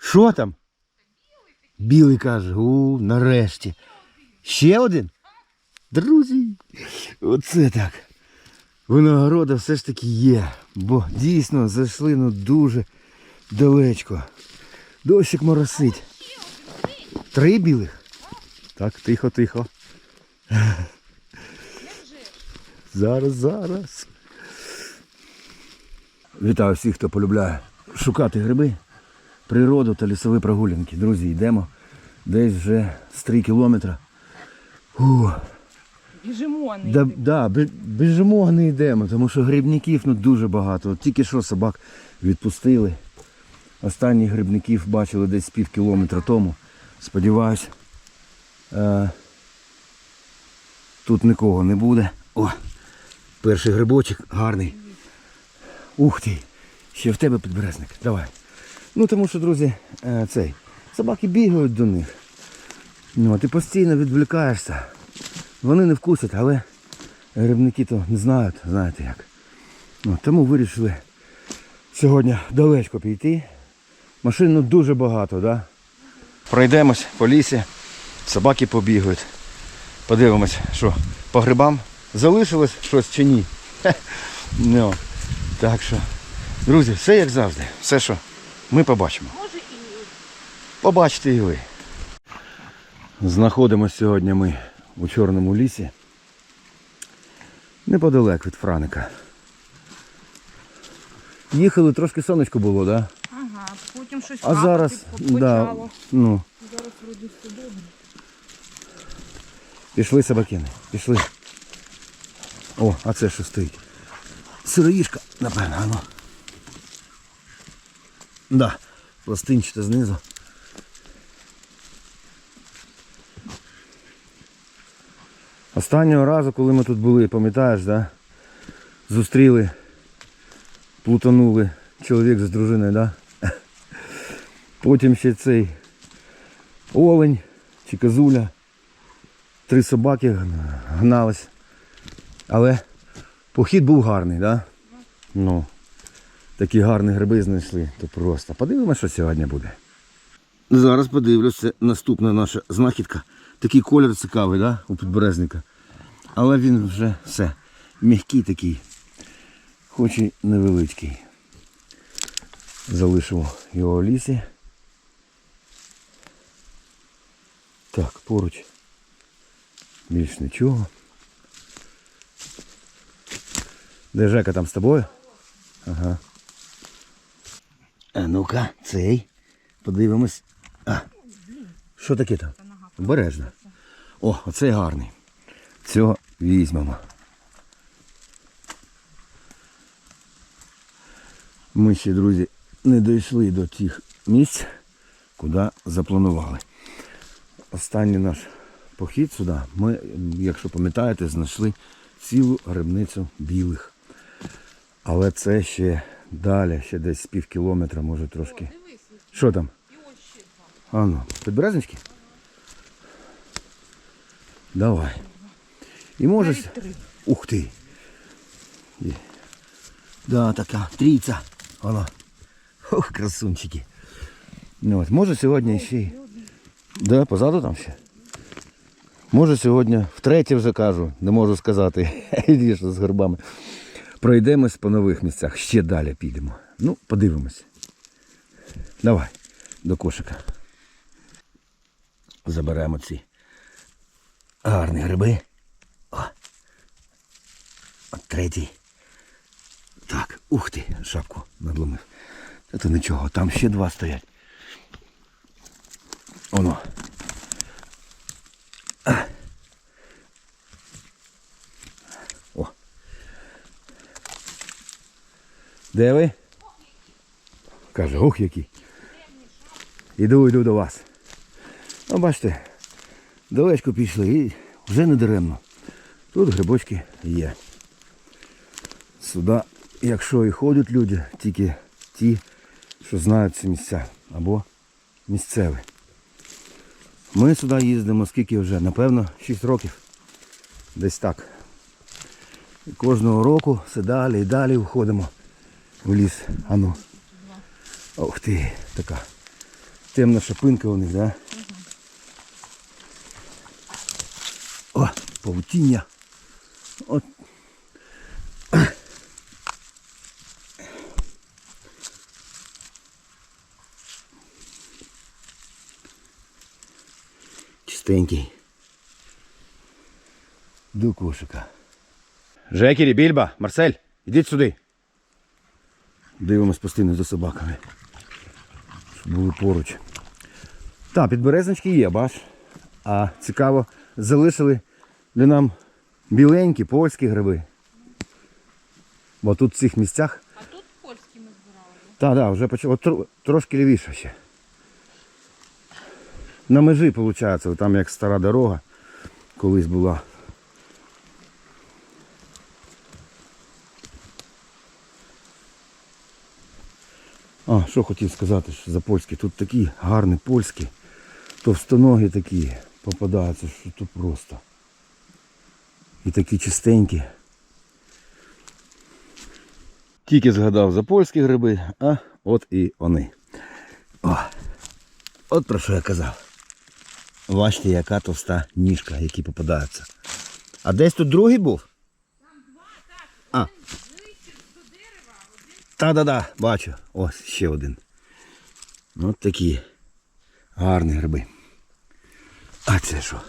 Що там? Білий каже, у, нарешті. Ще один? Друзі, оце так. Виногорода все ж таки є. Бо дійсно зайшли ну дуже далечко. Дощик моросить. Три білих? Так, тихо, тихо. Зараз, зараз. Вітаю всіх, хто полюбляє шукати гриби, природу та лісові прогулянки. Друзі, йдемо десь вже з 3 кілометра. Фу, Біжимо, не да, да, бі- біжимо не йдемо, тому що грибників ну, дуже багато. От тільки що собак відпустили. Останніх грибників бачили десь пів кілометра тому. Сподіваюсь, е, тут нікого не буде. О, перший грибочок гарний. Ух ти! Ще в тебе підберезник. Давай. Ну тому що, друзі, е, цей. Собаки бігають до них. Ну, ти постійно відвлікаєшся. Вони не вкусять, але грибники то не знають, знаєте як. Ну, тому вирішили сьогодні далечко піти. Машин ну, дуже багато, да? Пройдемось по лісі, собаки побігають. Подивимось, що по грибам залишилось щось чи ні. Ну, так що, друзі, все як завжди. Все, що ми побачимо. Може і ні. Побачите і ви. Знаходимося сьогодні ми у Чорному лісі. Неподалек від Франика. Їхали, трошки сонечко було, так? Да? Ага, потім щось А зараз, да, ну, Зараз вроді добре. пішли собакини, пішли. О, а це що стоїть? Сироїшка, напевно, ну. Да, пластинчата знизу. Останнього разу, коли ми тут були, пам'ятаєш, да? Зустріли, плутанули чоловік з дружиною, да? Потім ще цей олень чи козуля. Три собаки гнались. Але похід був гарний, да? Ну, такі гарні гриби знайшли, то просто. Подивимося, що сьогодні буде. Зараз подивлюся, наступна наша знахідка. Такий колір цікавий, да? у підберезника. Але він вже все. М'який такий. Хоч і невеличкий. Залишимо його в лісі. Так, поруч. Більш нічого. Де Жека там з тобою? Ага. А ну-ка, цей. Подивимось. А. Що таке там? Обережно. О, оцей гарний. Цього візьмемо. Ми ще, друзі, не дійшли до тих місць, куди запланували. Останній наш похід сюди, ми, якщо пам'ятаєте, знайшли цілу грибницю білих. Але це ще далі, ще десь з пів кілометра, може трошки. Що там? А ну, підберезнички? Давай. І може. Навіть три. Ух ти. Є. Да, така трійця. Воно. Ох, красунчики. Ну, от, може сьогодні ще. й- Да, позаду там ще. Може сьогодні, втретє вже кажу, не можу сказати, Іди, що з горбами. Пройдемось по нових місцях, ще далі підемо. Ну, подивимось. Давай, до кошика. Заберемо ці гарні гриби. О. От третій. Так, ух ти, шапку надломив. Та нічого, там ще два стоять. Оно. Де ви? Каже, ох який. Іду, йду до вас. Ну, бачите, далечко пішли і вже не даремно. Тут грибочки є. Сюди, якщо і ходять люди, тільки ті, що знають ці місця, або місцеві. Ми сюди їздимо скільки вже, напевно, 6 років. Десь так. І кожного року все далі і далі входимо в ліс. Ану. Ух ти, така Темна шапинка у них, да? О, паутіння. От. Чистенький. До кошика. Жекері, Більба, Марсель, ідіть сюди. Дивимось постійно за собаками. Щоб були поруч. Так, підберезнички є, бач. А цікаво, залишили для нам біленькі польські гриби. Бо тут в цих місцях. А тут польські ми збирали. Так, так, вже почало. От трошки лівіше ще. На межі, виходить, там як стара дорога колись була. Що хотів сказати що за польські. Тут такі гарні польські, товстоногі такі попадаються, що тут просто. І такі чистенькі. Тільки згадав за польські гриби, а от і вони. О, от про що я казав. Бачите, яка товста ніжка, які попадаються. А десь тут другий був? А. Та-да-да, бачу. Ось ще один. От такі гарні гриби. А це що?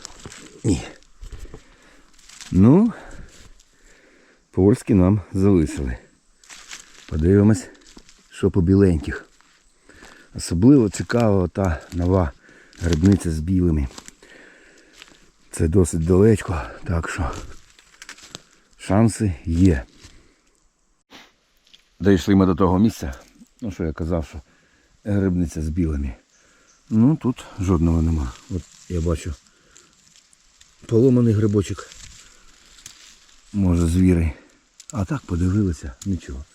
Ні. Ну, польські нам залишили. Подивимось, що по біленьких. Особливо цікава та нова грибниця з білими. Це досить далечко, так що шанси є. Дійшли ми до того місця, ну що я казав, що грибниця з білими. Ну тут жодного нема. От я бачу поломаний грибочок. Може звіри. А так подивилися, нічого.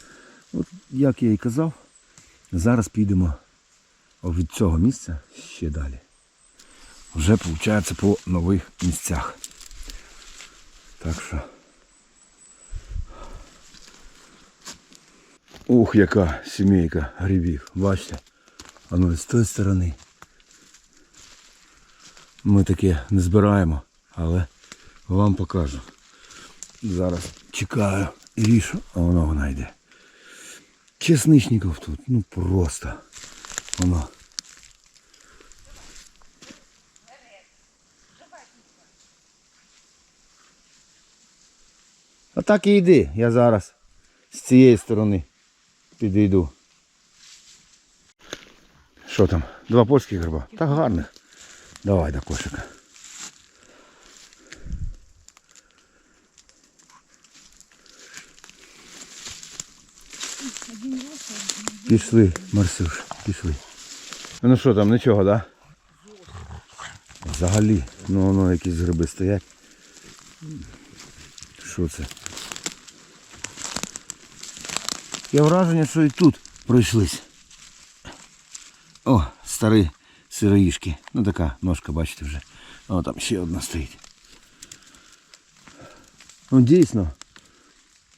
От як я і казав, зараз підемо від цього місця ще далі. Вже виходить по нових місцях. Так що. Ух, яка сімейка грибів. Бачите? А ну з тої сторони. Ми таке не збираємо, але вам покажу. Зараз чекаю Ірішу, а воно вона йде. Чесничників тут, ну просто. Воно. А так і йди, я зараз з цієї сторони підійду. Що там? Два польських гриба? Та гарних. Давай до кошика. Пішли, Марсюш, пішли. Ну що там, нічого, да? Взагалі, ну воно якісь гриби стоять. Що це? Є враження, що і тут пройшлись. О, старі сироїшки. Ну така ножка, бачите вже. О, там ще одна стоїть. Ну дійсно.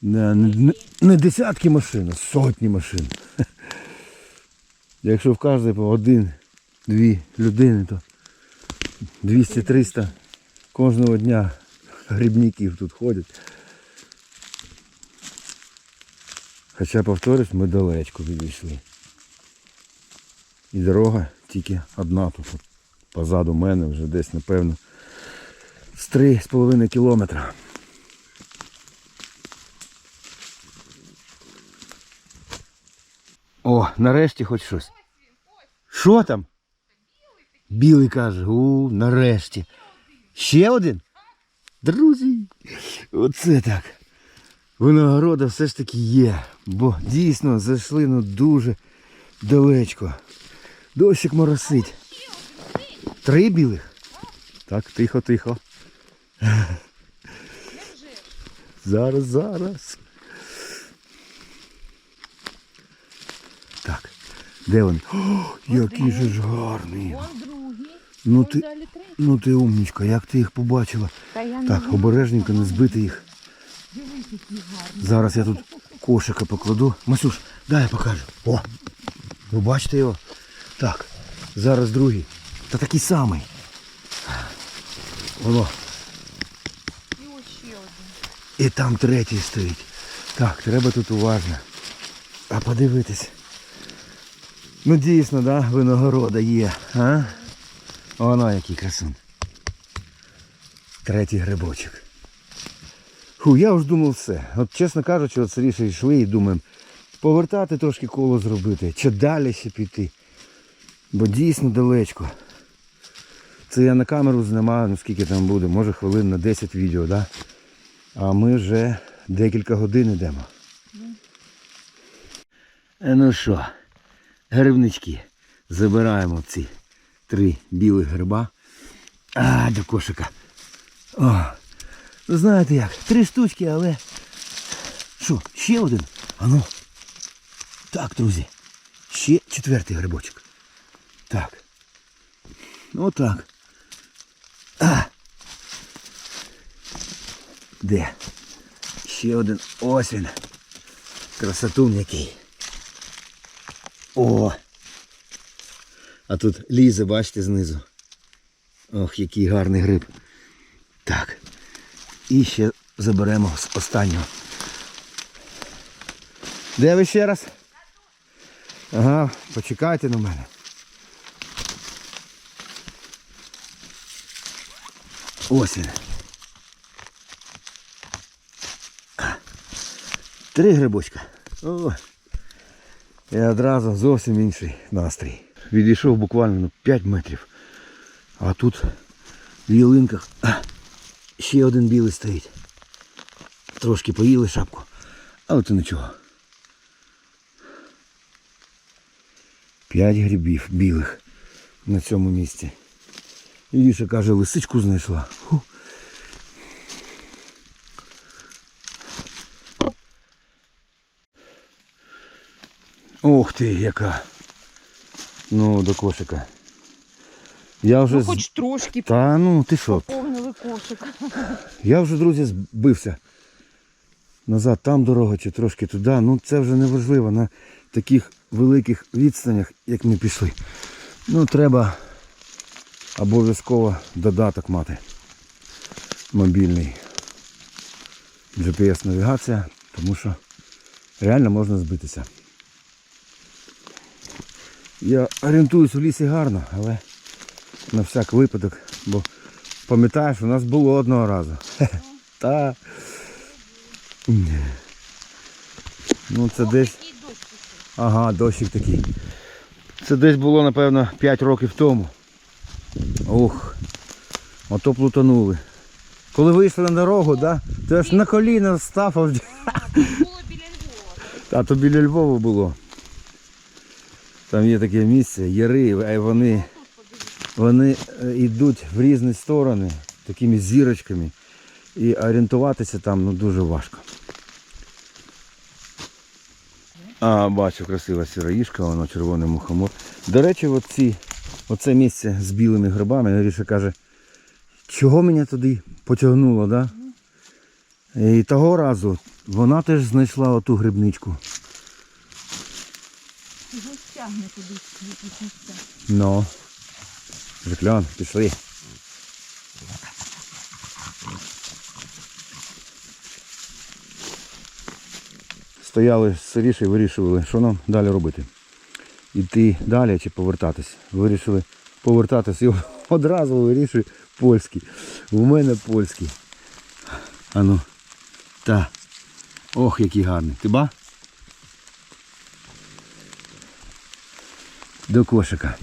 Не, не, не десятки машин, а сотні машин. Якщо в кожній по один-дві людини, то 200-300 кожного дня грибників тут ходять. Хоча, повторюсь, ми далечко відійшли. І дорога тільки одна тут. Позаду мене вже десь, напевно, з 3,5 кілометра. О, нарешті хоч щось. Що там? Білий каже, у, нарешті. Ще один? Друзі, оце так. Виногорода все ж таки є, бо дійсно зайшли ну дуже далечко. Дощик моросить. Три білих? Так, тихо, тихо. Зараз, зараз. Так, де вони? О, який же ж гарний. Ну ти, ну ти умнічка, як ти їх побачила. Так, обережненько не збити їх. Зараз я тут кошика покладу. Масюш, дай я покажу. О! Ви бачите його? Так. Зараз другий. Та такий самий. Воно. І ось ще один. І там третій стоїть. Так, треба тут уважно. А подивитись. Ну дійсно, да, виногорода є, а? Воно який красун. Третій грибочок. Фу, я вже думав все. От чесно кажучи, от сиріше йшли і думаємо, повертати трошки коло зробити, чи далі ще піти. Бо дійсно далечко. Це я на камеру знімаю, ну скільки там буде, може хвилин на 10 відео, да? А ми вже декілька годин йдемо. Е, Ну що, грибнички. Забираємо ці три білих гриба. А, до кошика. О, знаєте як, три штучки, але. Що, ще один? Ану. Так, друзі. Ще четвертий грибочок. Так. Отак. А. Де? Ще один. Ось він. Красотун який. О! А тут лізе, бачите, знизу. Ох, який гарний гриб. Так. І ще заберемо з останнього. Де ви ще раз? Ага, почекайте на мене. Ось він. Три грибочка. О, і одразу зовсім інший настрій. Відійшов буквально на 5 метрів. А тут в ялинках ще один білий стоїть. Трошки поїли шапку. Але то нічого. П'ять грибів білих на цьому місці. Ліша каже, лисичку знайшла. Фу. Ух ти, яка. Ну, до кошика. Я вже. Ну хоч трошки Та ну ти що? Кошик. Я вже, друзі, збився. Назад там дорога чи трошки туди. Ну це вже не важливо на таких великих відстанях, як ми пішли. Ну треба обов'язково додаток мати. Мобільний. GPS-навігація, тому що реально можна збитися. Я орієнтуюсь у лісі гарно, але на всяк випадок, бо пам'ятаєш, у нас було одного разу. Та. Ну це десь. Ага, дощик такий. Це десь було, напевно, 5 років тому. Ух, ото плутанули. Коли вийшли на дорогу, да, то аж на коліна став. А, було біля Львова. а то біля Львова було. Там є таке місце, яри, а вони, вони е, йдуть в різні сторони, такими зірочками. І орієнтуватися там ну, дуже важко. А, бачу, красива сіроїшка, воно червоний мухомор. До речі, оці, оце місце з білими грибами, Наріша каже, чого мене туди потягнуло, да? І того разу вона теж знайшла оту грибничку. Його стягне кудись в якісь Ну. Пішли. Стояли сиріше і вирішували, що нам далі робити. Іти далі чи повертатись. Вирішили повертатись і одразу вирішую польський. У мене польський. Ану. Та. Ох, який гарний. Ти ба? До кошика.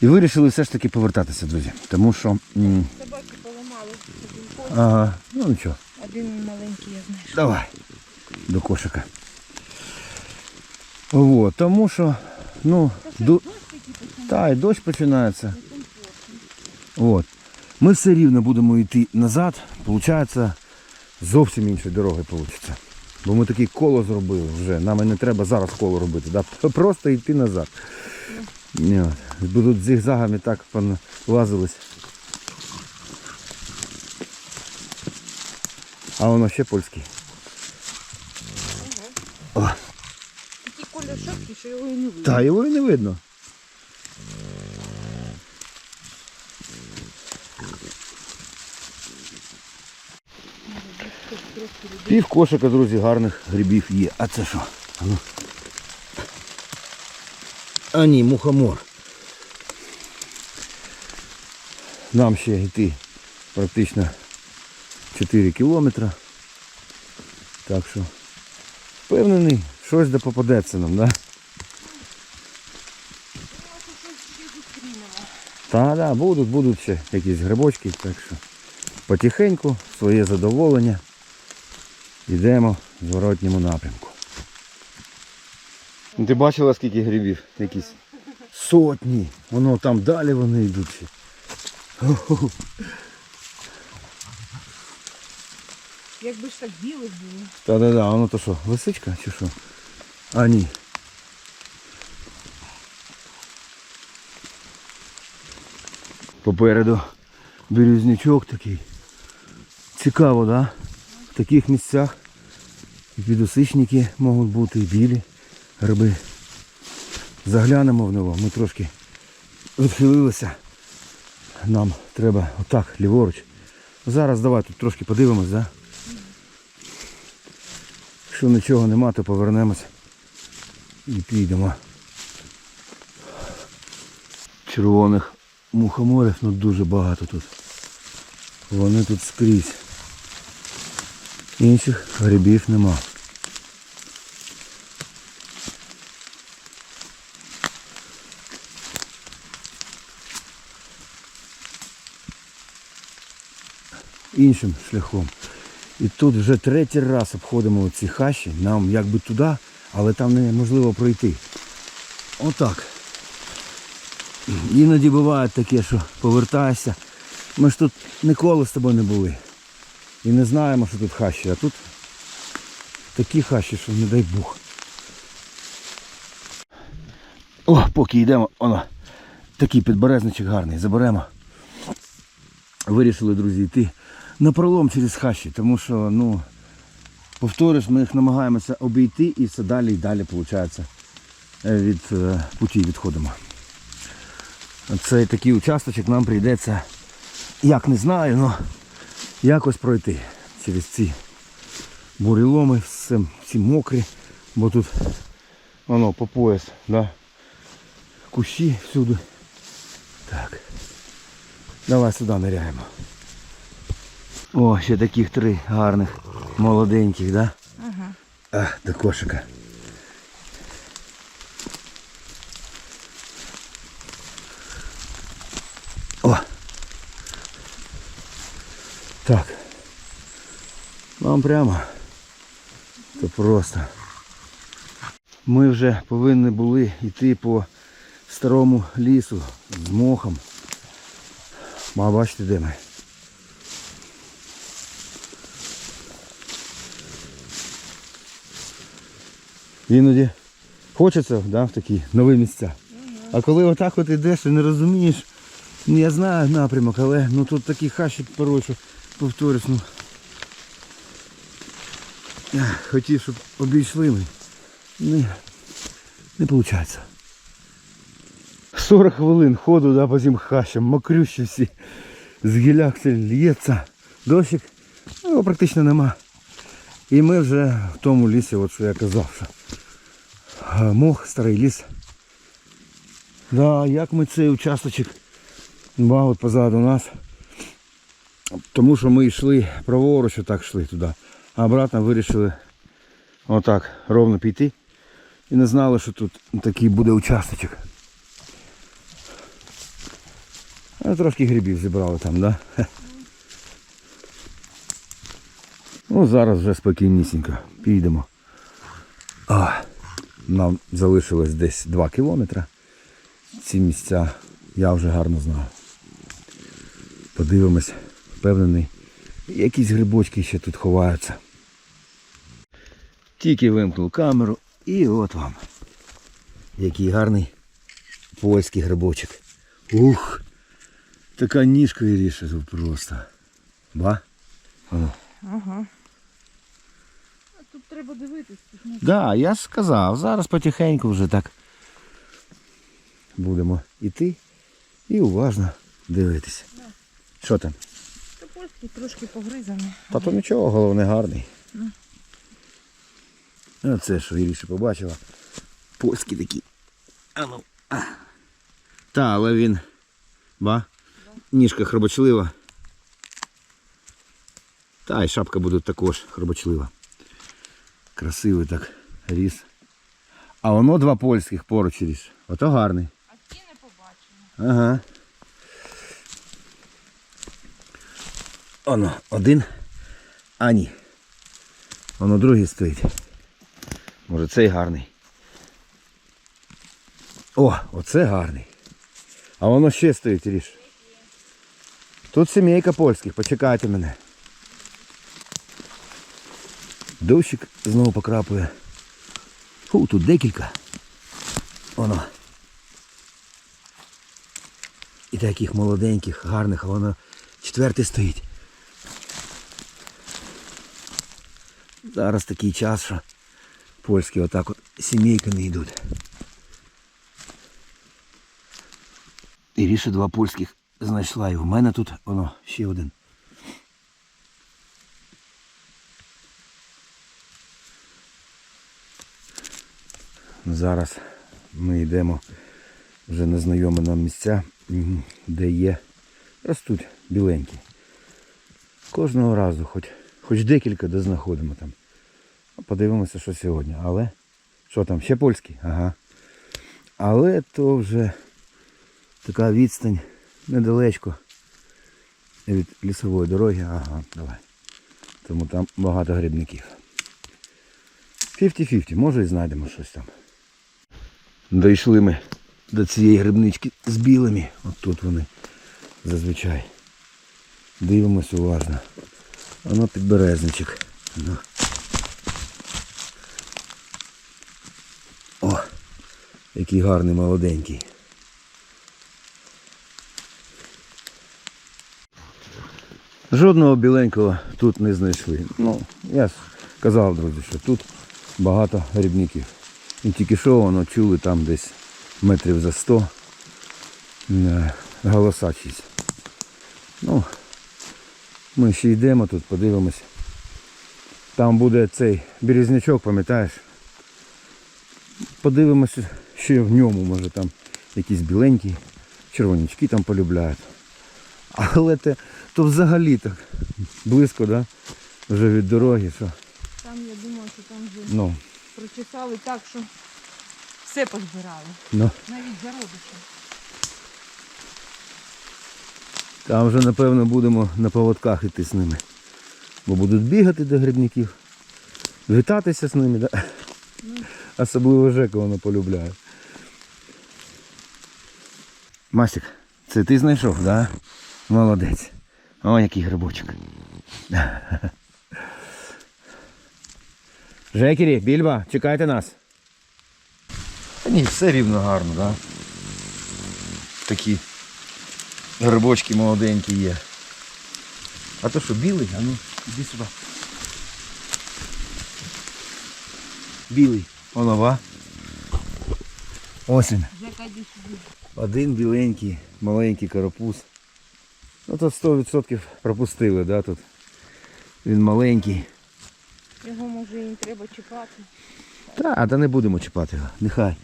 І вирішили все ж таки повертатися, друзі. Тому що. м, Собаки поламали один кошик. Ага, ну нічого. Один маленький я знайшов. Давай. До кошика. От, тому що, ну, ду... та, і дощ починається. От. Ми все рівно будемо йти назад. Получається, зовсім іншою дорогою вийде. Бо ми таке коло зробили вже. Нам і не треба зараз коло робити. Да? Просто йти назад. Ні, будут зигзагами так лазились. А воно ще польський. Угу. О. Такий колір шапки, що його і не видно. Та його і не видно. Пів кошика, друзі, гарних грибів є. А це що? Ну. А, ні, мухомор. Нам ще йти практично 4 кілометри. Так що впевнений, щось де попадеться нам, да? Та, да, будуть, будуть ще якісь грибочки, так що потихеньку, своє задоволення. Йдемо в зворотньому напрямку. Ну, Ти бачила скільки грибів? Якісь сотні. Воно там далі вони йдуть. Якби ж так білих було. Та-да-да, воно то що, лисичка чи що? А ні. Попереду бірюзнячок такий. Цікаво, да? В таких місцях і підосичники можуть бути, і білі гриби. Заглянемо в нього. Ми трошки відхилилися. Нам треба отак, ліворуч. Зараз давай тут трошки подивимось, да? Якщо нічого нема, то повернемось і підемо. Червоних мухоморів ну дуже багато тут. Вони тут скрізь. Інших грибів нема. Іншим шляхом. І тут вже третій раз обходимо ці хащі. Нам якби туди, але там неможливо пройти. Отак. Іноді буває таке, що повертаєшся. Ми ж тут ніколи з тобою не були. І не знаємо, що тут хащі. А тут такі хащі, що не дай Бог. О, поки йдемо, воно. Такий підберезничок гарний. Заберемо. Вирішили, друзі, йти на пролом через хащі, тому що, ну, повторюсь, ми їх намагаємося обійти і все далі і далі, виходить, від е, путі відходимо. Цей такий участочок нам прийдеться, як не знаю, але якось пройти через ці буреломи, все, всі мокрі, бо тут воно по пояс, да? кущі всюди. Так. Давай сюди ныряємо. О, ще таких три гарних, молоденьких, да? Ага. А, до кошика. О! Так. Нам прямо. То просто. Ми вже повинні були йти по старому лісу з мохом. А бачите, де ми? Іноді хочеться да, в такі нові місця. А коли отак от йдеш і не розумієш, ну я знаю напрямок, але ну тут такі хащі порой, повторюсь, ну. Хотів, щоб обійшли ми. Не, не виходить. 40 хвилин ходу да, по цим хащам, мокрющі всі. З гіляк все лється. Дощик, ну, його практично нема. І ми вже в тому лісі, от що я казав, що мох, старий ліс. Да, як ми цей участочок, ба, позаду нас. Тому що ми йшли праворуч, отак йшли туди. А обратно вирішили отак ровно піти. І не знали, що тут такий буде участочок. А трошки грибів зібрали там, да? Ну, зараз вже спокійнісінько. Підемо. А, нам залишилось десь 2 кілометри. Ці місця я вже гарно знаю. Подивимось, впевнений, якісь грибочки ще тут ховаються. Тільки вимкнув камеру і от вам. Який гарний польський грибочок. Ух! Така ніжка ріше просто. Ба? Ага. Тут треба дивитись. не- Да, я ж сказав, зараз потихеньку вже так будемо йти і уважно дивитися. Що там? Та польський трошки погризаний. Та то нічого, головне гарний. А це що Іріша побачила. Польські такі. А ну. А. Та, але він. Ба? Ніжка хробочлива. Та й шапка буде також хробочлива. Красивий так ріс. А воно два польських поруч ріс. Ото гарний. А ті не побачимо. Ага. Оно, один. А ні. Воно другий стоїть. Може цей гарний. О, оце гарний. А воно ще стоїть, ріж. Тут сімейка польських, почекайте мене. Дощик знову покрапує. Фу, тут декілька. Воно. І таких молоденьких, гарних, а воно четвертий стоїть. Зараз такий час, що польські отак от сімейками йдуть. І ріше два польських знайшла. І в мене тут воно ще один. Зараз ми йдемо вже незнайомі нам місця, де є, ростуть біленькі. Кожного разу, хоч, хоч декілька де знаходимо там. А Подивимося, що сьогодні. Але що там, ще польські? Ага. Але то вже така відстань недалечко від лісової дороги. Ага, давай. Тому там багато грибників. 50-50, може і знайдемо щось там. Дійшли ми до цієї грибнички з білими. От тут вони зазвичай. Дивимось уважно. Воно підберезничок. Ну. О, який гарний молоденький. Жодного біленького тут не знайшли. Ну, я казав, друзі, що тут багато грибників. І тільки що воно чули там десь метрів за 100 е, голоса. Ну, ми ще йдемо тут, подивимось. Там буде цей березнячок, пам'ятаєш? Подивимося, що в ньому, може там якісь біленькі, червонячки там полюбляють. Але те, то взагалі так близько, да? Вже від дороги, що Там я думаю, що там вже ну, прочесали так, що все позбирали. ну. Навіть зародичі. Там вже напевно будемо на поводках іти з ними. Бо будуть бігати до грибників, вітатися з ними, да? особливо Жека воно полюбляє. Масик, це ти знайшов, да? Молодець. О, який грибочок. Жекері, Більба, чекайте нас. Та ні, все рівно гарно, да? Такі грибочки молоденькі є. А то що, білий? А ну, іди сюди. Білий. Йди сюди. Один біленький, маленький карапуз. Ну тут 100% пропустили, да, тут. Він маленький. Його може і не треба чіпати. Та, та не будемо чіпати його. Нехай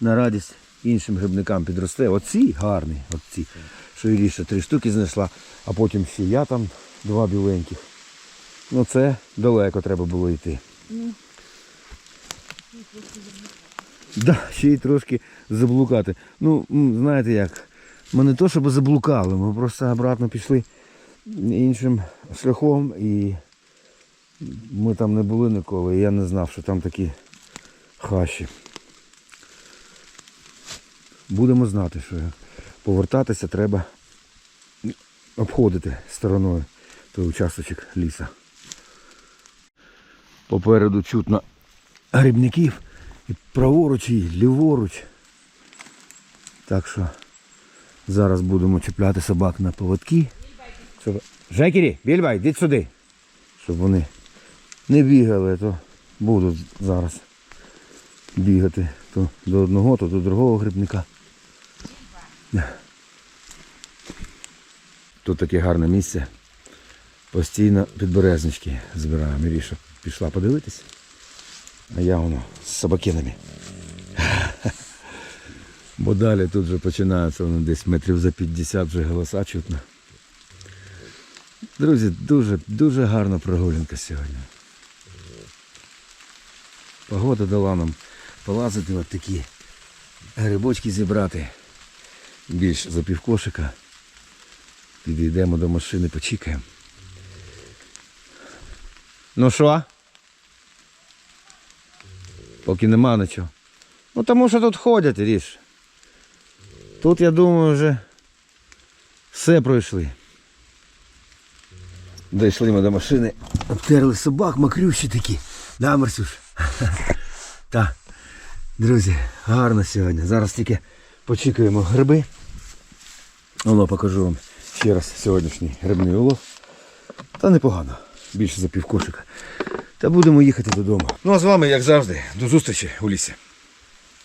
на радість іншим грибникам підросте. Оці гарні, оці. Що Іріша три штуки знайшла, а потім ще я там два біленьких. Ну це далеко треба було йти. Ну, Да, ще й трошки заблукати. Ну, знаєте як, ми не то, щоб заблукали, ми просто обратно пішли іншим шляхом і ми там не були ніколи. І я не знав, що там такі хащі. Будемо знати, що повертатися треба обходити стороною той участочок ліса. Попереду чутно грибників. І праворуч, і ліворуч. Так що зараз будемо чіпляти собак на поводки. Щоб... Жекері, Більбай, йдіть сюди. Щоб вони не бігали, то будуть зараз бігати то до одного, то до другого грибника. Тут таке гарне місце. Постійно підберезнички збираємо. Міріша пішла подивитися. А я воно з собакинами. Бо далі тут вже починається воно десь метрів за 50 вже голоса чутно. Друзі, дуже, дуже гарна прогулянка сьогодні. Погода дала нам полазити от такі грибочки зібрати. Більш за півкошика. Підійдемо до машини, почекаємо. Ну що? Поки нема нічого. Ну тому що тут ходять, ріж. Тут, я думаю, вже все пройшли. Дійшли ми до машини, обтерли собак, макрющі такі. Да, Марсюш? Так. Друзі, гарно сьогодні. Зараз тільки почекаємо гриби. Воно покажу вам ще раз сьогоднішній грибний улов. Та непогано. Більше за півкошика. Та будемо їхати додому. Ну а з вами, як завжди, до зустрічі у лісі.